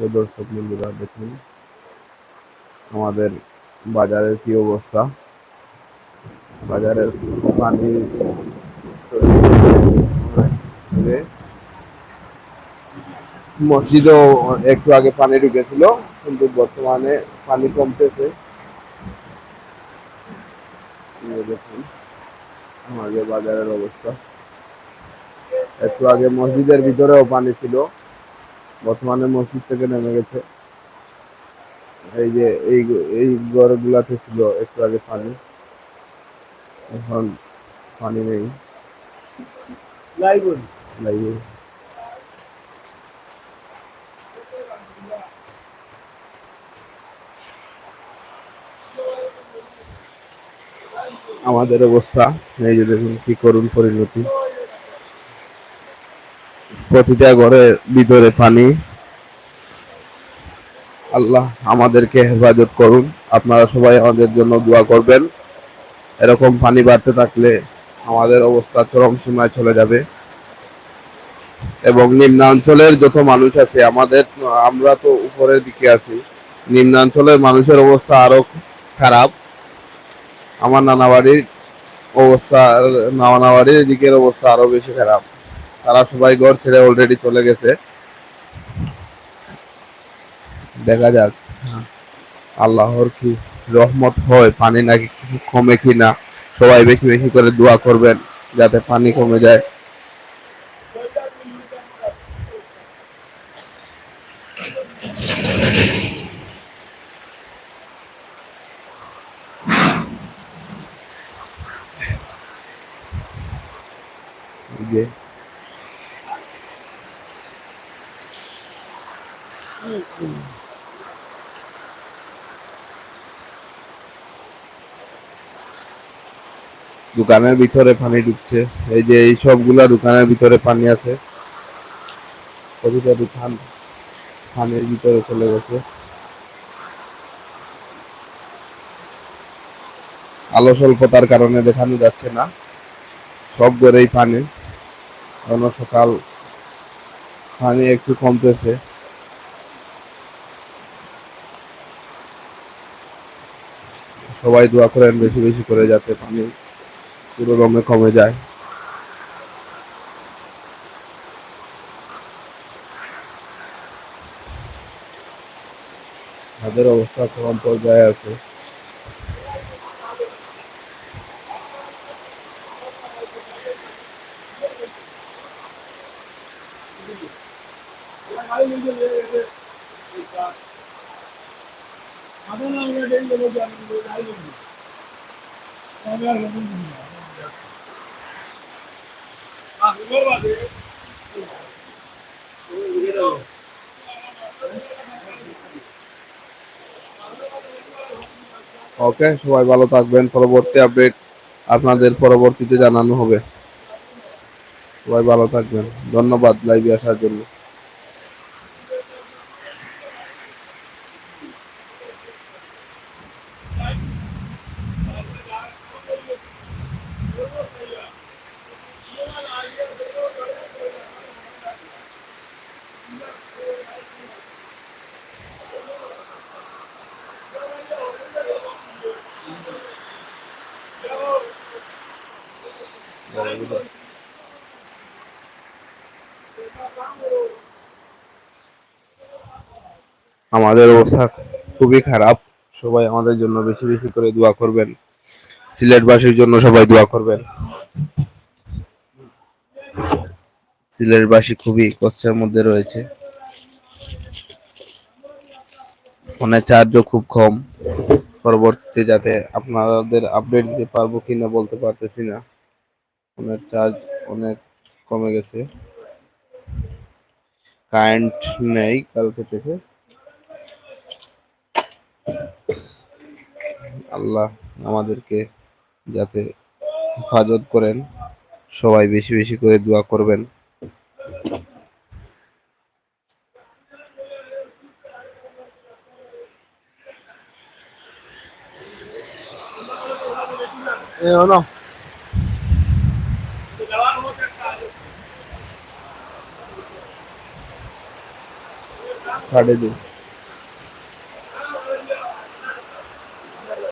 প্রিয় দর্শক বন্ধুরা, দেখুন, আমাদের বাজারের কি অবস্থা? বাজারের পানি মসজিদেও একটু আগে পানি ঢুকেছিল, কিন্তু বর্তমানে পানি কমতেছে। দেখুন, আমাদের বাজারের অবস্থা। একটু আগে মসজিদের ভিতরেও পানি ছিল। বর্তমানে মসজিদ থেকে নেমে গেছে। এই যে এই এই ঘরগুলাতে ছিল একটু আগে পানি। এখন পানি নেই। আমাদের অবস্থা এই যে দেখুন কি করুন পরিণতি। প্রতিটা ঘরের ভিতরে পানি। আল্লাহ আমাদেরকে হেফাজত করুন। আপনারা সবাই আমাদের জন্য দোয়া করবেন। এরকম পানি বাড়তে থাকলে আমাদের অবস্থা চরম সীমায় চলে যাবে। এবং নিম্নাঞ্চলের যত মানুষ আছে, আমাদের আমরা তো উপরের দিকে আছি। নিম্নাঞ্চলের মানুষের অবস্থা আরও খারাপ। আমার নানা বাড়ির অবস্থা নানা বাড়ির দিকের অবস্থা আরও বেশি খারাপ। তারা সবাই ঘর ছেড়ে অলরেডি চলে গেছে। দেখা যাক। আল্লাহর কি রহমত হয়, পানি নাকি কমে কি না সবাই বেশি বেশি করে দোয়া করবেন যাতে পানি কমে যায়। যে দোকানের ভিতরে পানি ঢুকছে। এই যে এই সবগুলা দোকানের ভিতরে পানি আছে। দোকান পানির ভিতরে চলে গেছে। আলো স্বল্পতার কারণে দেখানো যাচ্ছে না। সব ঘরেই পানি। এখনও সকাল পানি একটু কমতেছে। সবাই দোয়া করেন বেশি বেশি করে যাতে পানি পুরো দমে কমে যায়। তাদের অবস্থা চরম পর্যায়ে আছে। ওকে, সবাই ভালো থাকবেন। পরবর্তী আপডেট আপনাদের পরবর্তীতে জানানো হবে। সবাই ভালো থাকবেন। ধন্যবাদ লাইভে আসার জন্য। আমাদের অবস্থা খুবই খারাপ। সবাই আমাদের জন্য বেশি বেশি করে দোয়া করবেন। সিলেটবাসীর জন্য সবাই দোয়া করবেন। সিলেটবাসী খুবই কষ্টের মধ্যে রয়েছে। ফোনে চার্জও খুব কম। পরবর্তীতে যাতে আপনাদের আপডেট দিতে পারব কিনা বলতে পারতেছি না। ফোনের চার্জ অনেক কমে গেছে। কারেন্ট নেই কালকে থেকে। আল্লাহ আমাদেরকে যাতে হেফাজত করেন, সবাই বেশি বেশি করে দোয়া করবেন। o no. ਸਾਡੇ ਦੇ